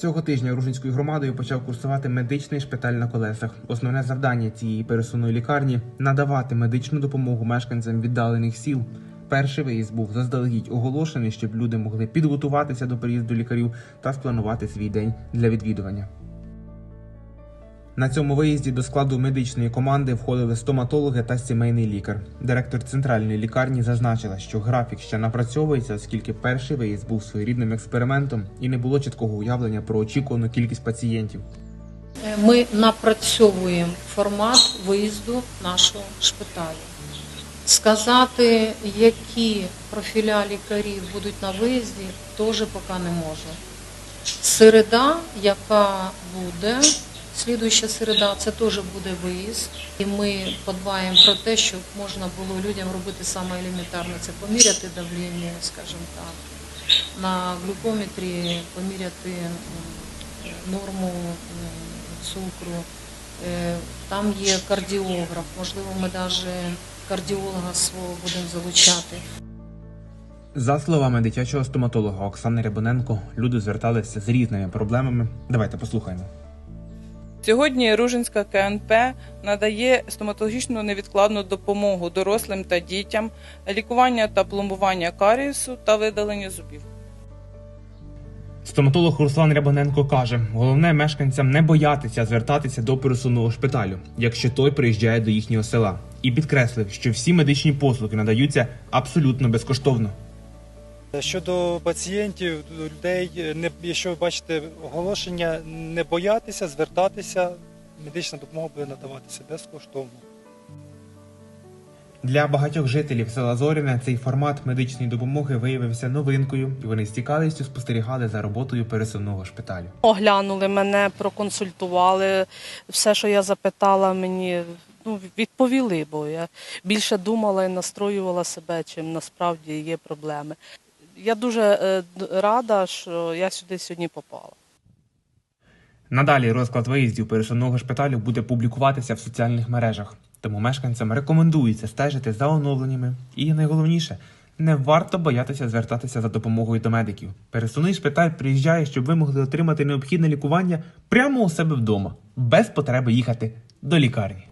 Цього тижня Ружинською громадою почав курсувати медичний шпиталь на колесах. Основне завдання цієї пересувної лікарні надавати медичну допомогу мешканцям віддалених сіл. Перший виїзд був заздалегідь оголошений, щоб люди могли підготуватися до приїзду лікарів та спланувати свій день для відвідування. На цьому виїзді до складу медичної команди входили стоматологи та сімейний лікар. Директор центральної лікарні зазначила, що графік ще напрацьовується, оскільки перший виїзд був своєрідним експериментом і не було чіткого уявлення про очікувану кількість пацієнтів. Ми напрацьовуємо формат виїзду нашого шпиталю. Сказати, які профіля лікарів будуть на виїзді, теж поки не можу. Середа, яка буде, слідуюча середа, це теж буде виїзд. І ми подбаємо про те, щоб можна було людям робити саме елементарне, це поміряти давлення, скажімо так, на глюкометрі поміряти норму цукру. Е, Там є кардіограф, можливо, ми навіть кардіолога свого будемо залучати. За словами дитячого стоматолога Оксани Рябоненко, люди зверталися з різними проблемами. Давайте послухаємо. Сьогодні Ружинська КНП надає стоматологічну невідкладну допомогу дорослим та дітям, лікування та пломбування карієсу та видалення зубів. Стоматолог Руслан Рябоненко каже: головне мешканцям не боятися звертатися до пересувного шпиталю, якщо той приїжджає до їхнього села, і підкреслив, що всі медичні послуги надаються абсолютно безкоштовно. Щодо пацієнтів, людей, не, якщо ви бачите оголошення, не боятися, звертатися, медична допомога буде надаватися безкоштовно. Для багатьох жителів села Зоряне цей формат медичної допомоги виявився новинкою, і вони з цікавістю спостерігали за роботою пересувного шпиталю. Оглянули мене, проконсультували. Все, що я запитала, мені ну, відповіли, бо я більше думала і настроювала себе, чим насправді є проблеми. Я дуже е, рада, що я сюди сьогодні попала. Надалі розклад виїздів пересувного шпиталю буде публікуватися в соціальних мережах, тому мешканцям рекомендується стежити за оновленнями. І найголовніше, не варто боятися звертатися за допомогою до медиків. Пересувний шпиталь приїжджає, щоб ви могли отримати необхідне лікування прямо у себе вдома, без потреби їхати до лікарні.